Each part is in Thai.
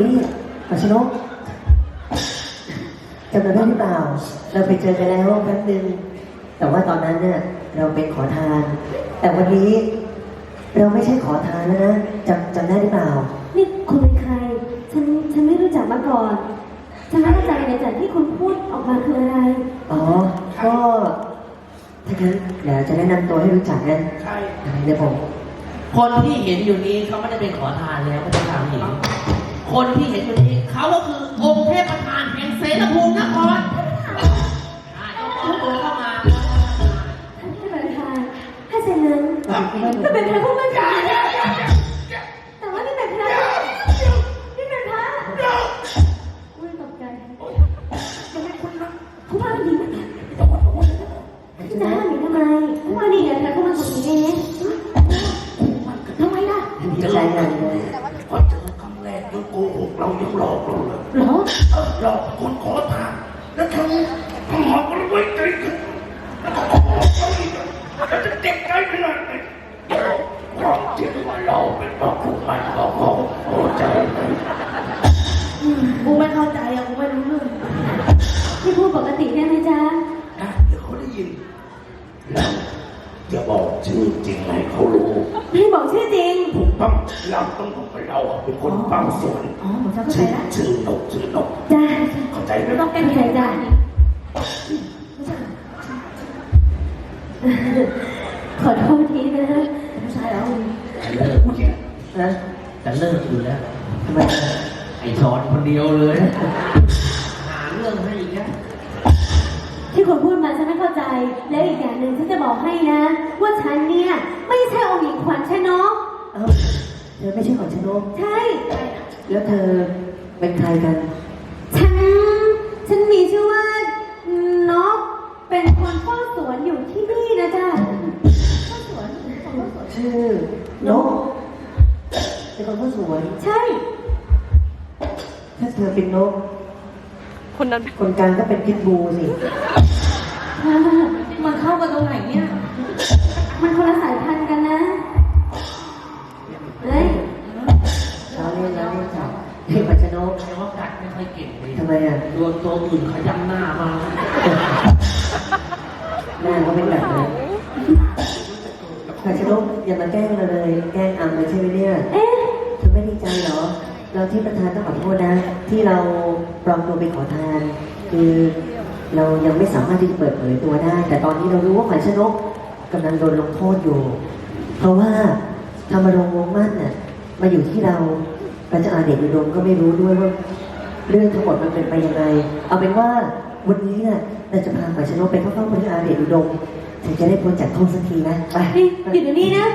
นี่เขาอยู่นี่ปัชนกจำเราได้หรือเปล่า เราไปเจอกันแล้วแป๊บนึงแต่ว่าตอนนั้นเนี่ยเราเป็นขอทาน แต่วันนี้ เราไม่ใช่ขอทานแล้วนะจำจำได้หรือเปล่า นี่คุณเป็นใคร ฉันฉันไม่รู้จักมาก่อน ฉันไม่เข้าใจในจากที่คุณพูดออกมาคืออะไร อ๋อ ก็ถ้างั้นเดี๋ยวจะแนะนำตัวให้รู้จักนะใช่เดี๋ยวผมคนที่เห็นอยู่นี้เขาไม่ได้เป็นขอทานแล้วไม่ได้ทำหญิง คนที่เห็นอยู่นี้เขาก็คือองค์เทพประธานแห่งาเราเป็นพระผู้มันเราก็พอใจเลยกูไม่เข้าใจอะกูไม่รู้เรื่องที่พูดปกติได้ไหมจ๊ะนะเดี๋ยวเขาได้ยินแล้วจะบอกชื่อจริงให้เขารู้ให้บอกชื่อจริงถูกต้องเราต้องบอกว่าเราอะเป็นคนฟังสวนอ๋อผมจะเข้าใจชื่อแล้วชื่อนกชื่อนกจ้าเข้าใจไหมไม่ต้องเป็นใจจ้าขอโทษ นะจะเลิกอยู่แล้วทำไมไอ้ชอนคนเดียวเลย หาเรื่องให้อีกแล้วที่คุณพูดมาฉันไม่เข้าใจ แล้วอีกอย่างหนึ่งฉันจะบอกให้นะ ว่าฉันเนี่ยไม่ใช่องค์หญิงขวัญชนกเอ้าเธอไม่ใช่ของชนกใช่ แล้วเธอเป็นใครกัน ฉัน ฉันมีชื่อว่านกเป็นคนเฝ้าสวนอยู่ที่นี่นะจ๊ะเฝ้าสวนเฝ้าสวนชื่อนก เป็นคนผู้สวย ใช่ ถ้าเธอเป็นนก คนนั้นคนกลางก็เป็นพิทบูสิ มันเข้ากันตรงไหนเนี่ย มันคนละสายพันธุ์กันนะ เฮ้ยเราเล่นเราเล่นจ้ะเฮ้ยปัจจนกใครว่ากัดไม่ค่อยเก่งเลยทำไมอะโดนตัวอื่นขย้ำหน้ามาหน้าเขาเป็นแบบนั้ นปัจจนกอย่ามาแกล้งเราเลย แกล้งอัมเลยใช่ไหมเนี่ยเอ๊ะเธอไม่ดีใจเหรอ เราที่ประธานต้องขอโทษนะ ที่เราปลอมตัวเป็นขอทาน คือเรายังไม่สามารถที่จะเปิดเผยตัวได้ แต่ตอนนี้เรารู้ว่าขวัญชนกกำลังโดนลงโทษอยู่ เพราะว่าธรรมรงค์วงมั่นน่ะมาอยู่ที่เราพระเจ้าอาเดชอุดมก็ไม่รู้ด้วยว่าเรื่องทั้งหมดมันเป็นไปยังไง เอาเป็นว่าวันนี้น่ะเราจะพาขวัญชนกไปเข้าเฝ้าพระเจ้าอาเดชอุดม ถึงจะได้พ้นจากโทษสักทีนะไปนี่อยู่ตรงนี้นะ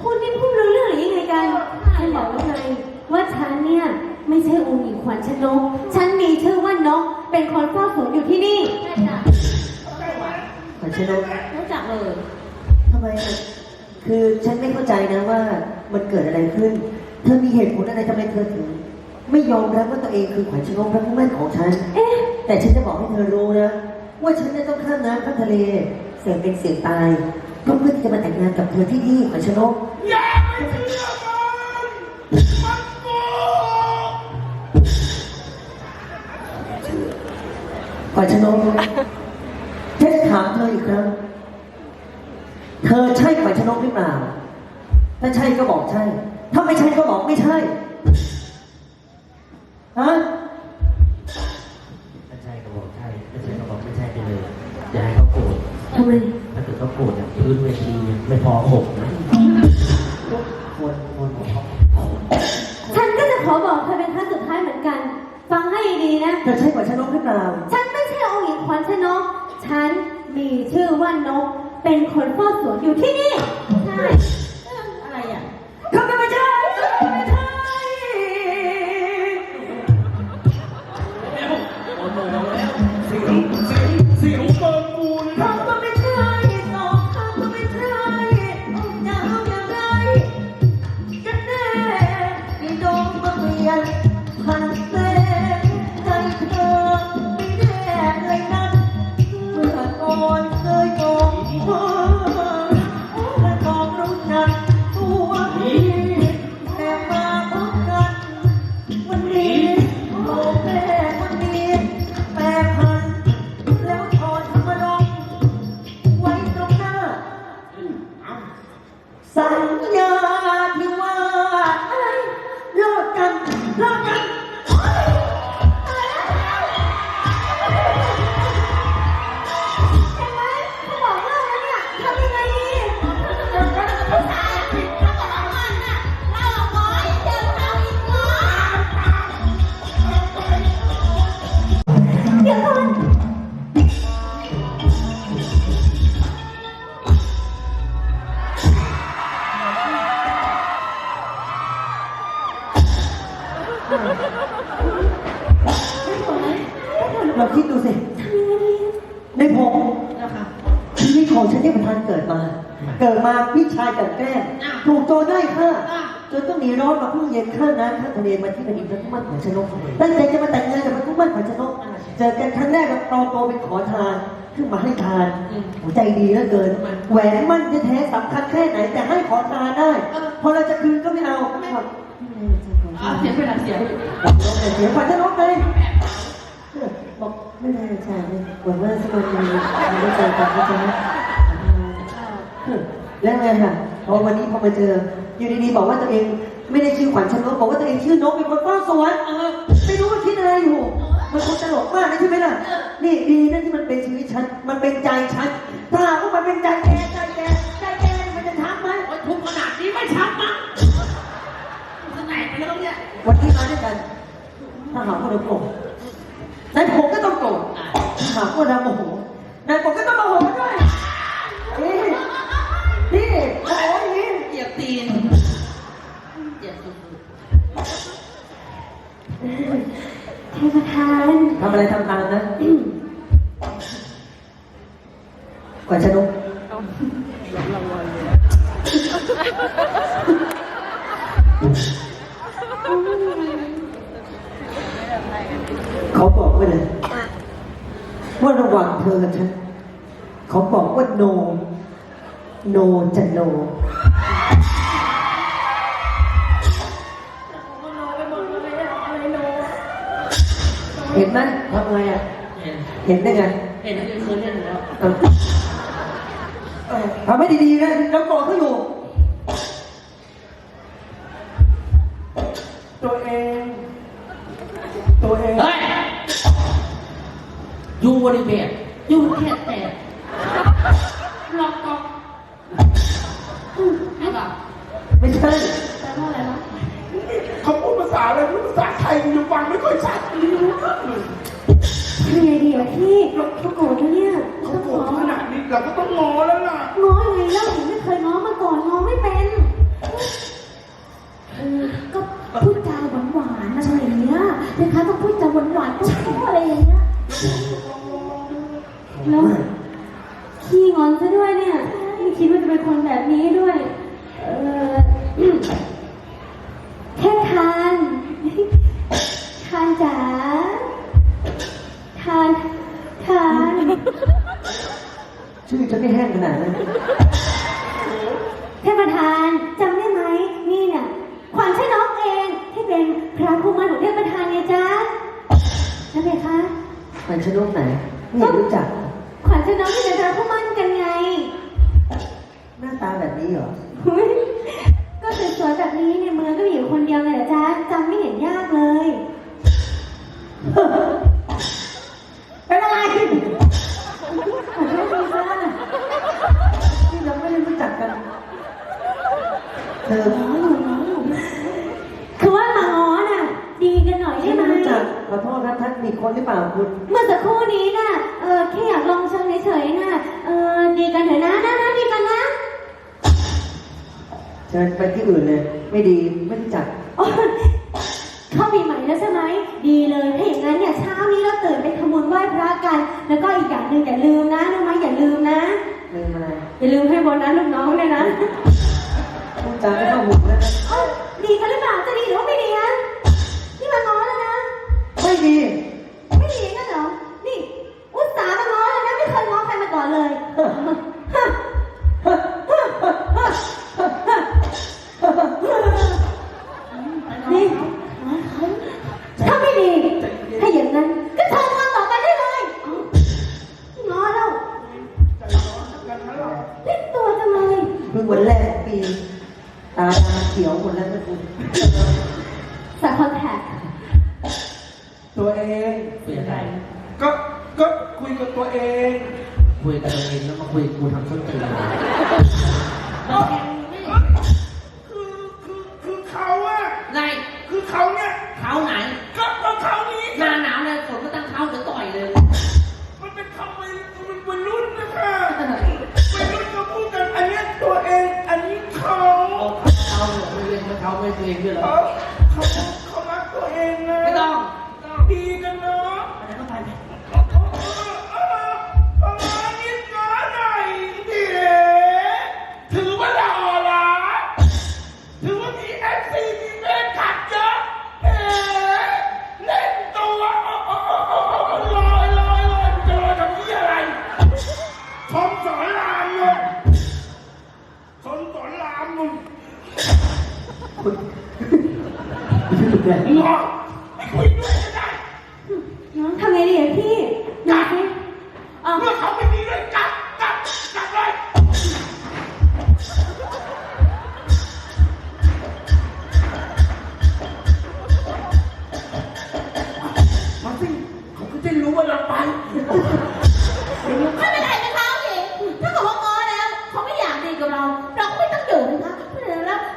คุณนี่พูดรู้เรื่องหรือยังไงกันฉันบอกแล้วไงว่าฉันเนี่ยไม่ใช่องค์หญิงขวัญชนก ฉันมีชื่อว่านก เป็นคนเฝ้าสวนอยู่ที่นี่ ขวัญชนกรู้จักเลยทำไมอะคือฉันไม่เข้าใจนะว่ามันเกิดอะไรขึ้น เธอมีเหตุผลอะไรทำไมเธอถึงไม่ยอมรับว่าตัวเองคือขวัญชนกพระผู้มั่นของฉัน เอ๊ะ แต่ฉันจะบอกให้เธอรู้นะ ว่าฉันจะต้องข้ามน้ำข้ามทะเล เสียงเป็นเสียงตายก็เพื่อที่จะมาแต่งงานกับเธอที่นี่ขวัญชนกอย่าไปเชื่อมันมันโกเชื่อขวัญชนกฉันจะถามเธออีกครั้งเธอใช่ขวัญชนกหรือเปล่า ถ้าใช่ก็บอกใช่ ถ้าไม่ใช่ก็บอกไม่ใช่ฮะ เราคิดดูสิในผมนะคะชีวิตของฉันที่ประธานเกิดมา เกิดมาพี่ชายกลันแกล้งถูกโจรได้ฆ่าจนต้องหนีร้อนมาพึ่งเย็นข้ามน้ำข้ามทะเลมาที่แผ่นดินพระทุกมั่นของชนกตั้งใจจะมาแต่งงานกับพระทุกมั่นของชนกเจอกันครั้งแรกกับปลอมตัวเป็นขอทานขึ้นมาให้ทานหัวใจดีเหลือเกินแหวนมั่นจะแท้สำคัญแค่ไหน แต่ให้ขอทานได้พอเราจะคืนก็ไม่เอาครับอะเสียงไปหลังเสียงเสียฝันชนกเลย บอกไม่ได้ใช่หวังว่าสักวันหนึงเราได้เจอกันนะจ๊ะแล้วไงค่ะพอวันนี้พอมาเจอ อยู่ดีๆบอกว่าตัวเองไม่ได้ชื่อขวัญชนกบอกว่าตัวเองชื่อนกเป็นคนเฝ้าสวนไม่รู้ว่าคิดอะไรอยู่ มันคงตลกมากนะใช่ไหมล่ะ นี่ดีนะที่มันเป็นชีวิตฉัน มันเป็นใจฉัน ถ้าหากว่ามันเป็นใจแกใจแกใจแกมันจะทำไหมโอ๊ยทุกขนาดนี้ไม่ชักมั้งจะแตกไปแล้วเนี่ย วันที่มาด้วยกันถ้าหากว่าเราโกรธ นายผมก็ต้องโกรธถ้าหากว่าเราโมโหนายผมก็ต้องโมโหด้วยนี่นี่โอ้ยนี่เหยียบตีนเหยียบสุดเทพทานทำอะไรทำตามนะก่อนชนกเขาบอกไว้เลยว่าระหว่างเธอกับฉันเขาบอกว่าโน โนจะโน เห็นไหมทำไงอะๆเห็นเห็นได้ไง เห็นเคยเล่นแล้วเออเออทำให้ดีๆนะแล้วโกรธเขาอยู่ ตัวเอง ตัวเองเฮ้ยยูบริเวณยูแค่แต่ล็อกก๊อกใช่ป่ะไม่ใช่แปลว่าอะไรวะเขาพูดภาษาอะไรพูดภาษาไทยอยู่ฟังไม่ค่อยชัดไม่รู้เรื่องเลยทำไงดีล่ะพี่เขาโกรธแล้วเนี่ยเขาต้องโกรขธอขนาดนี้เราก็ต้องงอแล้วล่ะง้อยังไงเล่าถึงไม่เคยง้อมาก่อนง้อไม่เป็นเออก็พูดจาหวาน นะคะต้องพูดจาหวานๆต้องพูดอะไรอย่างเงี้ยแล้วขี้งอนซะด้วยเนี่ย เธอคือว่ามาง้อน่ะ ดีกันหน่อยได้ที่ไหม ไม่รู้จักขอโทษนะท่านมีคนหรือเปล่าคุณเมื่อสักครู่นี้น่ะ เออแค่อยากลองเชิงเฉยๆน่ะ เออดีกันเถอะนะนะนะดีกันนะ เชิญไปที่อื่นเลย ไม่ดีไม่รู้จักโอ๊ยเข้าปีใหม่แล้วใช่ไหม ดีเลย ถ้าอย่างนั้นเนี่ยเช้านี้เราตื่นไปทำบุญไหว้พระกัน แล้วก็อีกอย่างหนึ่งอย่าลืมนะรู้ไหมอย่าลืมนะ ลืมอะไรอย่าลืมให้โบนัสลูกน้องเลยนะพูด จาไม่เข้าหูแล้วนะเอ้าดีกันหรือเปล่าจะดีหรือว่าไม่ดีฮะนี่มาง้อแล้วนะ ไม่ดี ไม่ดีกันเหรอ นี่ อุตส่าห์มาง้อแล้วนะไม่เคยง้อใครมาก่อนเลย นี่ถ้าไม่ดี ถ้าอย่างนั้น ก็เชิญงานต่อไปได้เลยง้อแล้วเล่นตัวจังเลย เพิ่งวันแรกของปี ตาดำเขียวหมดแล้วนะคุณ ใส่คอนแทค ตัวเอง คุยกับใคร ก็ก็คุยกับตัวเอง คุยกับตัวเองแล้วมาคุยกับกูทำส้นตีนคือคือคือเขาอะไงคือเขาเนี่ยเขาไหน ก็ก็เขานี้หน้าหนาวเนี่ยฝนก็ตั้งเขาจะต่อยเลย มันเป็นคำวัยมันวัยรุ่นนะคะวัยรุ่นเขาพูดกันอันเนี้ยตัวเอง อันนี้เขาเอาเขาเหรอไม่เรียนเขาไม่ตัวเองด้วยเหรอ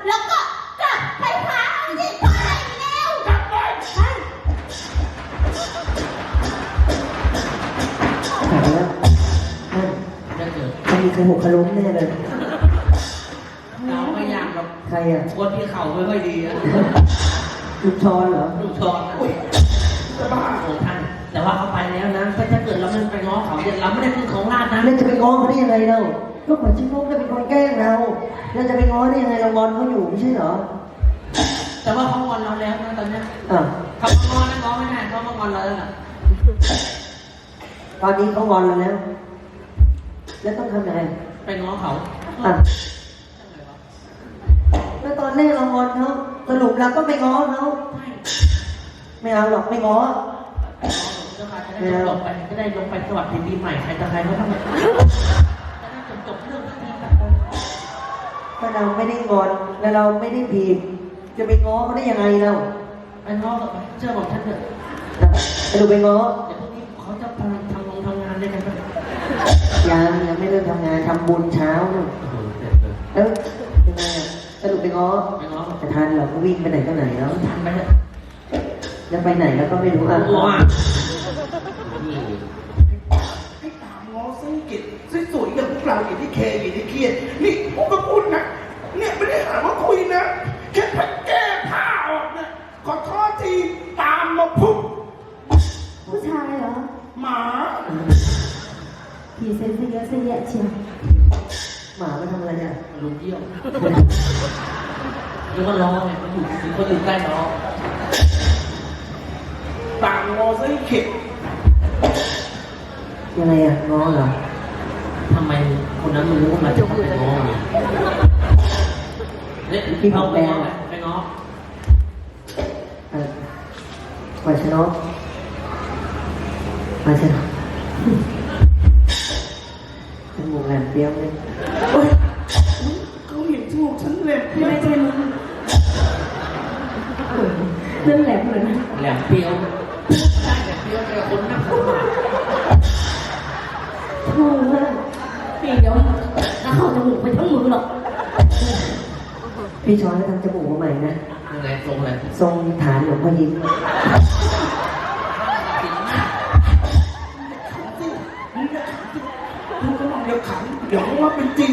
แล้วแล้วก็กลับไปหาที่ไปแล้วกลับไปไปถามแล้วท่านจะเกิดมันมีใครหกขล้มแน่เลย เราไม่อยากหรอกใครอะคนที่เข่าไม่ค่อยดีอะลูกชอนเหรอ ลูกชอนนะจะบ้าโอ้ท่าน แต่ว่าเขาไปแล้วนะก็ถ้าเกิดเราไม่ไปง้อเขาเนี่ยเราไม่ได้คือของราชนะ แล้วจะไปง้อเขาได้ยังไงเราก็ขวัญชิโนกจะเป็นคนแกล้งเรา แล้วจะไปง้อได้ยังไงเรางอนเขาอยู่ไม่ใช่เหรอแต่ว่าเขางอนเราแล้วนะตอนเนี้ยอะเขามางอนนะง้อไม่ได้เขามางอนเราแล้วน่ะตอนนี้เขางอนเราแล้ว แล้วต้องทำยังไงไปง้อเขาอะแล้วตอนแรกเรางอนเขาสรุปเราก็ไปง้อเขาใช่ไม่เอาหรอกไม่ง้อเจ้าค่ะจะได้จบไปจะได้ลงไปสวัสดีปีใหม่ใครจะใครเขาทำ ถ้าเราไม่ได้งอนและเราไม่ได้ผิดจะไปง้อเขาได้ยังไงเราไปง้อกับไปเชื่อบอกฉันเถอะสรุปไปง้อเดี๋ยวพรุ่งนี้เขาจะทำทำงงทำงานด้วยกันไหมยังยังไม่เริ่มทำงานทำบุญเช้านู่นโอ้โหเสร็จเลยแล้วยังไงอะสรุปไปง้อไปง้อกับจะทันเราก็วิ่งไปไหนก็ไหนแล้ว ทันไปเถอะจะไปไหนแล้วก็ไม่รู้อะว้านี่ ให้ตามง้อสนิกิจ สวยๆอย่างพวกเราอย่างที่เคอย่างที่เครียดนี่ผมก็พูดนะ เนี่ยไม่ได้หาว่าคุยนะแค่พัดแก้ผ้าออกเนี่ยขอโทษทีตามมาปุ๊บผู้ชายเหรอ หมาผีเซนเซเยอะเซเยอะเชียวหมามาทำอะไรอะมันลุมเยี่ยวแล้วก็ร้องไงมันอยู่มันอยู่ใกล้ร้องตามง้อสนิกิจยังไงอะง้อเหรอ ทำไมคนนั้นมันรู้ว่ามาจะไปง้อเนี่ยเนี่ยพี่เขาไปง้อไปง้อเออมาชนกมาชนกจมูกแหลมเปรี้ยวเลยเฮ้ยเขาเห็นจมูกฉันเลยไม่ใช่มึงเรื่องแหลมเลยนะแหลมเปรี้ยว เดียวถ้าเข้าจมูกไปทั้งมือหรอกพี่ช้อนให้ทำจมูกมาใหม่นะยังไงทรงอะไรทรงฐานหลวงพ่อยิ้มพูดก็ลองเดี๋ยวขันเดี๋ยวเขาว่าเป็นจริง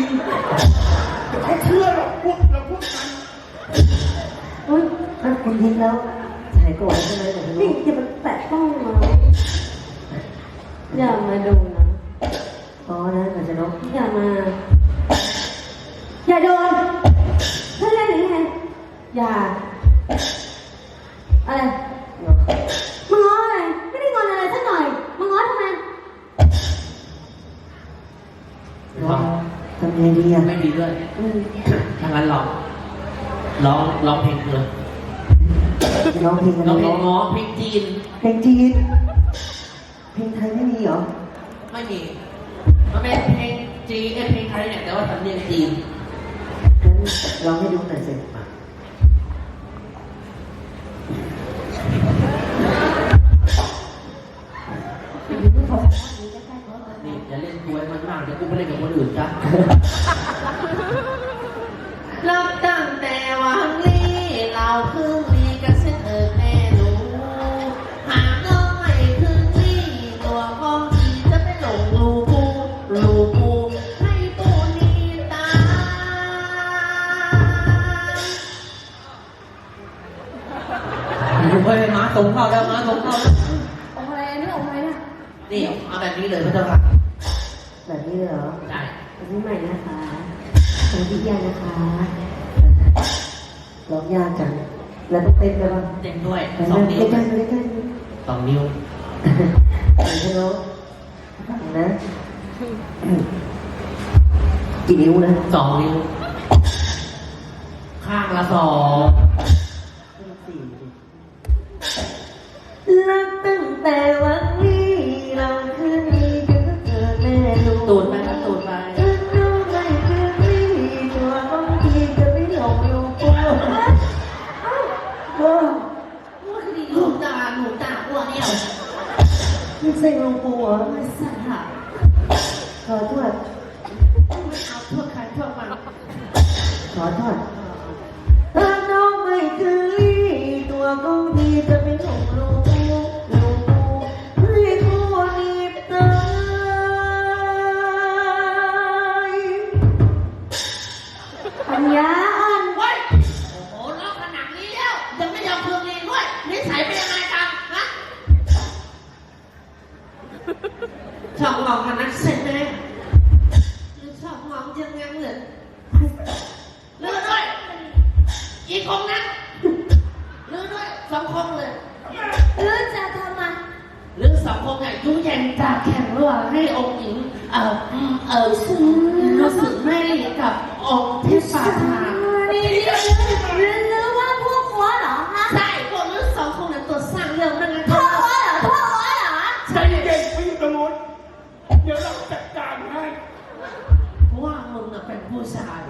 เดี๋ยวเขาเชื่อหรอกพวกเราพูดกันเฮ้ยถ้าคุณทิ้งแล้วหายโกรธใช่ไหมหลวงพ่อนี่ยิ้มอย่ามาแตะต้องมาอย่ามาดู อย่ามา อย่าโดนถ้าเล่นอย่างไงอย่า อะไรมึงง้ออะไรไม่ได้งอนอะไรสักหน่อยมึงง้อทำไมง้อทำยังไงดีอะไม่ดีด้วยอืมถ้างั้นลองร้องร้องเพลงเลยร้องเพลงกันร้องเพลร้องงง้อเพลงจีน เพลงจีน เพลงไทยไม่มีเหรอ ไม่มี มันเป็นเพลง จีนเอ้ยเพลงไทยเนี่ยแต่ว่าสำเนียงจีนงั้นลองให้ดูหน่อยสินี่อย่าเล่นกวยมันมากเดี๋ยวกูไปเล่นกับคนอื่นจ้ะ เข้าแล้วมาส่งเข้าแล้วองค์อะไรนี่องค์อะไรเนี่ยนี่เอาแบบนี้เลยพระเจ้าค่ะแบบนี้เลยเหรอใช่อันนี้ใหม่นะคะสวัสดียานะคะร้องยากจังแล้วต้องเต้นด้วยป่ะเต็มด้วยไปสองนั่งนิ้วใกล้ๆใกล้สองนิ้วๆไปชนกฟังนะกี่นิ้วนะสองนิ้วข้างละสอง รักตั้งแต่วันนี้เราคืนนี้กันก็เกิดแม่ลูกตูดไปครับตูดไปฉันรู้ไม่คืนนี้ตัวบางทีจะไม่หลงลูกกูว้าวลูกตาหนูตาอ้วนเนี่ยนี่เซ็งลงปูเหรอไม่ใช่ ดี๋ยวเราจัดการให้เพราะว่ามึงน่ะเป็นผู้ชาย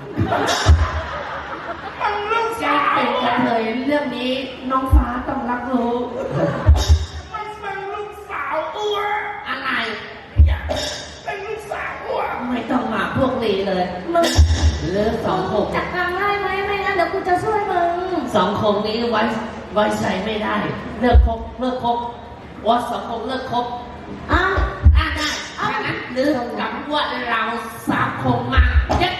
มันลูกแกสาวเป็นกระเทยเรื่องนี้น้องฟ้าต้องรับรู้ มันเป็นลูกสาวอ้วอะไร อยากเป็นลูกสาวอ้วไม่ต้องมาพวกนี้เลยมึงเลือกสองคนจัดการได้ไหมไม่งั้นเดี๋ยวกูจะช่วยมึงสองคนนี้ไว้ไว้ใจไม่ได้ เลิกคบเลิกคบว่าสองคนเลิกคบอะอะได้ หรือกับว่าเราสามคนมาจัดการอะ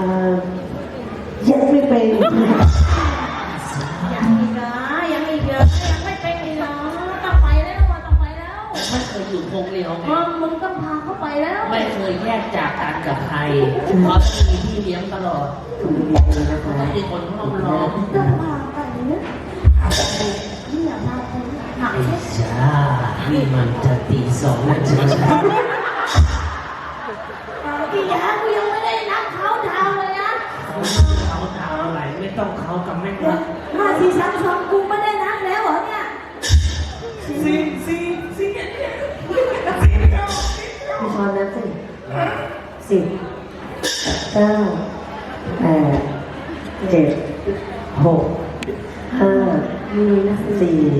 ออยังไม่เป็นยังอีกเหรอยังอีกเหรอยังไม่เป็นอีกเหรอต้องไปแล้วอะต้องไปแล้วไม่เคยอยู่พงเดียวไงมึงมึงต้องพาเขาไปแล้วไม่เคยแยกจากกันกับใครเพราะต้องมีพี่เลี้ยงตลอดคุณดีๆนะคะต้องมีคนห้องร้องต้องพาไปนะนี่อย่ามาคนหนักไอ้แค่จ้านี่มันจะตีสองแล้วจ้า พี่ยากูยังไม่ได้นับเขาดาวเลยนะ เขาทำอะไรไม่ ต้องเขากับแม่งเดี๋ยวละห้าสี่สามสองกูไม่ได้นับแล้วเหรอเนี่ยซีซีซีซีเก้าซีพี่ช้อนนับสิสิบเก้าแปดเจ็ดหกห้าสี่สามไอพี่ชอนหนึ่